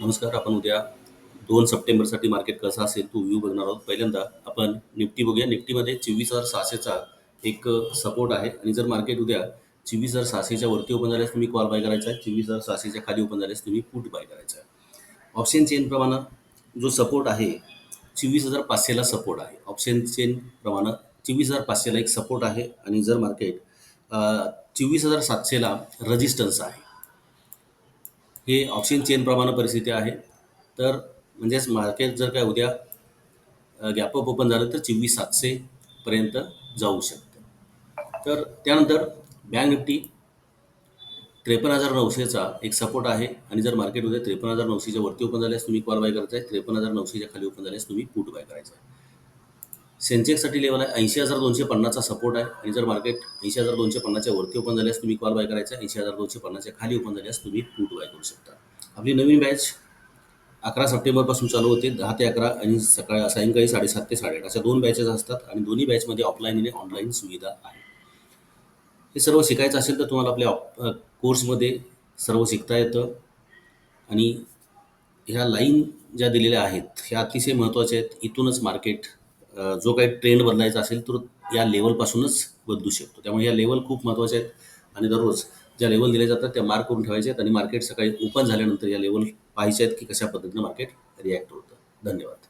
नमस्कार आपण उद्या दोन सप्टेंबरसाठी मार्केट कसं असेल तो व्ह्यू बघणार आहोत. पहिल्यांदा आपण निफ्टी बघूया. निफ्टीमध्ये चोवीस हजार सहाशेचा एक सपोर्ट आहे. आणि जर मार्केट उद्या चोवीस हजार सहाशेच्या वरती ओपन झाल्यास तुम्ही कॉल बाय करायचा आहे. चोवीस हजार सहाशेच्या खाली ओपन झाल्यास तुम्ही पुट बाय करायचा आहे. ऑप्शन चेनप्रमाणे जो सपोर्ट आहे चोवीस हजार पाचशेला सपोर्ट आहे. ऑप्शन चेनप्रमाणे चोवीस हजार पाचशेला एक सपोर्ट आहे. आणि जर मार्केट चोवीस हजार सातशेला रजिस्टन्स आहे. हे ऑक्सिजन चेनप्रमाणे परिस्थिती आहे. तर म्हणजेच मार्केट जर काय उद्या गॅप अप ओपन झालं तर चोवीस सातशेपर्यंत जाऊ शकतं. तर त्यानंतर बँक निफ्टी त्रेपन्न हजार नऊशेचा एक सपोर्ट आहे. आणि जर मार्केट उद्या त्रेपन्न हजार नऊशेच्या वरती ओपन झाल्यास तुम्ही कॉल बाय करायचा आहे त्रेपन्न हजार नऊशेच्या खाली ओपन झाल्यास तुम्ही पुट बाय करायचा आहे. सेन्सेक्ससाठी लेवल आहे. ऐंशी हजार दोनशे पन्नासचा सपोर्ट आहे. आणि जर मार्केट ऐंशी हजार दोनशे पन्नासच्या वरती ओपन झाल्यास तुम्ही कॉल बाय करायचा. ऐंशी हजार दोनशे पन्नासच्या खाली ओपन झाल्यास तुम्ही पुट बाय करू शकता. आपली नवीन बॅच अकरा सप्टेंबरपासून चालू होते. दहा ते अकरा आणि सकाळ सायंकाळी साडेसात ते साडेआठ अशा दोन बॅचेस असतात. आणि दोन्ही बॅचमध्ये ऑफलाईन आणि ऑनलाईन सुविधा आहे. हे सर्व शिकायचं असेल तर तुम्हाला आपल्या ऑप कोर्समध्ये सर्व शिकता येतं. आणि ह्या लाईन ज्या दिलेल्या आहेत ह्या अतिशय महत्त्वाच्या आहेत. इथूनच मार्केट जो काही ट्रेंड बदलायचा असेल तर या लेवलपासूनच बदलू शकतो. त्यामुळे या लेवल खूप महत्त्वाचे आहेत आणि दररोज ज्या लेवल दिल्या जातात त्या मार्क करून ठेवायच्या आहेत आणि मार्केट सकाळी ओपन झाल्यानंतर या लेवल पाहायच्या आहेत की कशा पद्धतीनं मार्केट रिॲक्ट होतं. धन्यवाद.